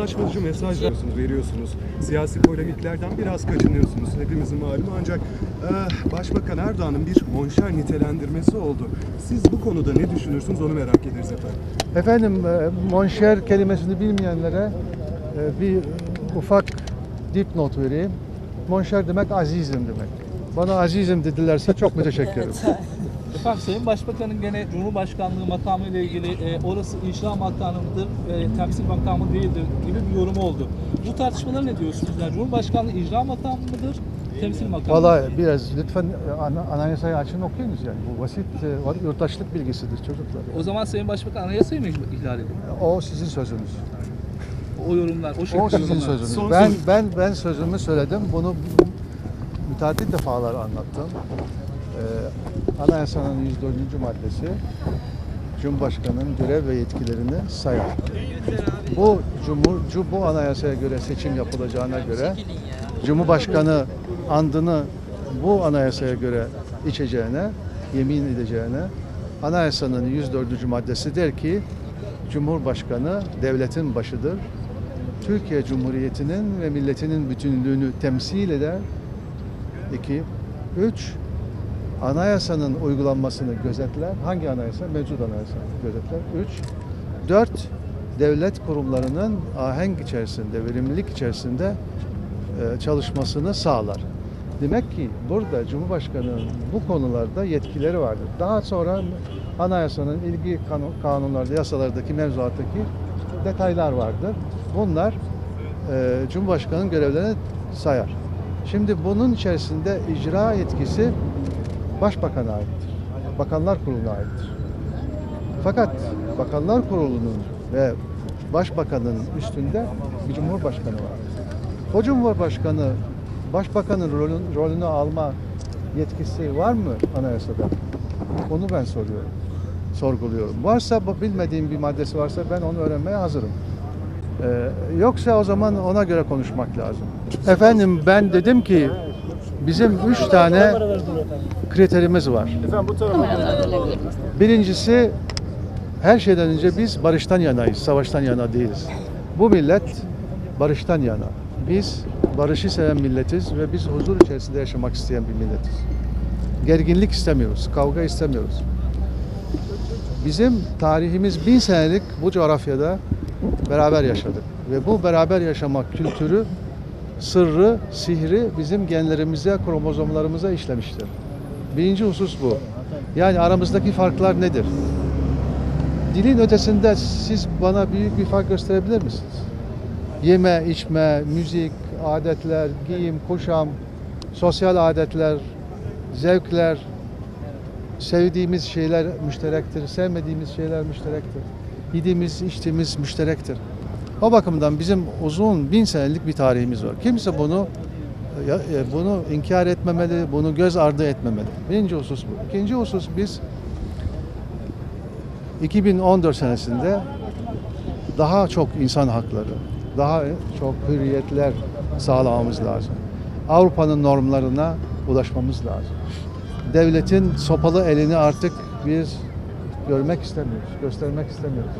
uzlaşmacı mesaj veriyorsunuz, veriyorsunuz. Siyasi polemiklerden biraz kaçınıyorsunuz. Hepimizin malumu ancak eh, Başbakan Erdoğan'ın bir monşer nitelendirmesi oldu. Siz bu konuda ne düşünürsünüz onu merak ederiz efendim. Efendim e, monşer kelimesini bilmeyenlere e, bir ufak dipnot vereyim. Monşer demek azizim demek. Bana azizim dedilerse çok müteşekkirim. Efendim Sayın Başbakan'ın gene Cumhurbaşkanlığı makamı ile ilgili e, orası icra makamıdır, e, temsil makamı değildir gibi bir yorum oldu. Bu tartışmalara ne diyorsunuz? Yani Cumhurbaşkanlığı icra makamı mıdır, temsil makamı mıdır? Vallahi biraz lütfen e, ana, anayasayı açın okuyunuz yani. Bu basit e, yurttaşlık bilgisidir çocuklar. O zaman Sayın Başbakan anayasayı mı ihlal ediyor? O sizin sözünüz. O yorumlar, o şekilde O sizin yorumlar. sözünüz. Son ben ben ben sözümü söyledim. Bunu müteaddit defalar anlattım. Ee, anayasanın 104. maddesi Cumhurbaşkanı'nın görev ve yetkilerini sayar. Bu cumhur cu- bu anayasaya göre seçim yapılacağına göre Cumhurbaşkanı andını bu anayasaya göre içeceğine, yemin edeceğine anayasanın 104. maddesi der ki Cumhurbaşkanı devletin başıdır. Türkiye Cumhuriyeti'nin ve milletinin bütünlüğünü temsil eder. İki, üç, anayasanın uygulanmasını gözetler. Hangi anayasa? Mevcut anayasa gözetler. Üç, dört, devlet kurumlarının ahenk içerisinde, verimlilik içerisinde e, çalışmasını sağlar. Demek ki burada Cumhurbaşkanı'nın bu konularda yetkileri vardır. Daha sonra anayasanın ilgi kanu- kanunlarda, yasalardaki, mevzuattaki detaylar vardır. Bunlar e, Cumhurbaşkanı'nın görevlerini sayar. Şimdi bunun içerisinde icra yetkisi Başbakan'a aittir. Bakanlar Kurulu'na aittir. Fakat Bakanlar Kurulu'nun ve Başbakanın üstünde bir Cumhurbaşkanı vardır. O Cumhurbaşkanı Başbakanın rolün, rolünü alma yetkisi var mı anayasada? Onu ben soruyorum. Sorguluyorum. Varsa bilmediğim bir maddesi varsa ben onu öğrenmeye hazırım. Ee, yoksa o zaman ona göre konuşmak lazım. Efendim ben dedim ki bizim üç tane kriterimiz var. Birincisi her şeyden önce biz barıştan yanayız, savaştan yana değiliz. Bu millet barıştan yana. Biz barışı seven milletiz ve biz huzur içerisinde yaşamak isteyen bir milletiz. Gerginlik istemiyoruz, kavga istemiyoruz. Bizim tarihimiz bin senelik bu coğrafyada beraber yaşadık. Ve bu beraber yaşamak kültürü, sırrı, sihri bizim genlerimize, kromozomlarımıza işlemiştir. Birinci husus bu. Yani aramızdaki farklar nedir? Dilin ötesinde siz bana büyük bir fark gösterebilir misiniz? Yeme, içme, müzik, adetler, giyim, kuşam, sosyal adetler, zevkler, sevdiğimiz şeyler müşterektir, sevmediğimiz şeyler müşterektir. Yediğimiz, içtiğimiz müşterektir. O bakımdan bizim uzun bin senelik bir tarihimiz var. Kimse bunu e, bunu inkar etmemeli, bunu göz ardı etmemeli. Birinci husus bu. İkinci husus biz 2014 senesinde daha çok insan hakları, daha çok hürriyetler sağlamamız lazım. Avrupa'nın normlarına ulaşmamız lazım. Devletin sopalı elini artık biz görmek istemiyoruz, göstermek istemiyoruz.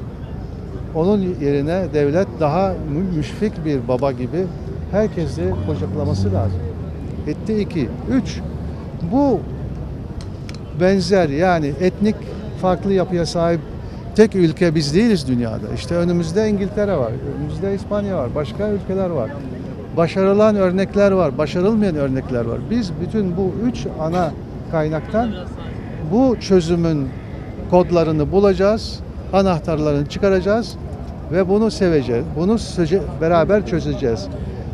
Onun yerine devlet daha mü- müşfik bir baba gibi herkesi kucaklaması lazım. Etti iki. Üç, bu benzer yani etnik farklı yapıya sahip tek ülke biz değiliz dünyada. İşte önümüzde İngiltere var, önümüzde İspanya var, başka ülkeler var. Başarılan örnekler var, başarılmayan örnekler var. Biz bütün bu üç ana kaynaktan bu çözümün kodlarını bulacağız, anahtarlarını çıkaracağız ve bunu seveceğiz. Bunu beraber çözeceğiz.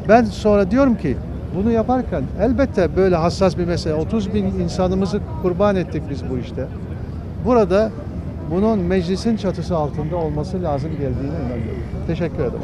Ben sonra diyorum ki bunu yaparken elbette böyle hassas bir mesele. 30 bin insanımızı kurban ettik biz bu işte. Burada bunun meclisin çatısı altında olması lazım geldiğine inanıyorum. Teşekkür ederim.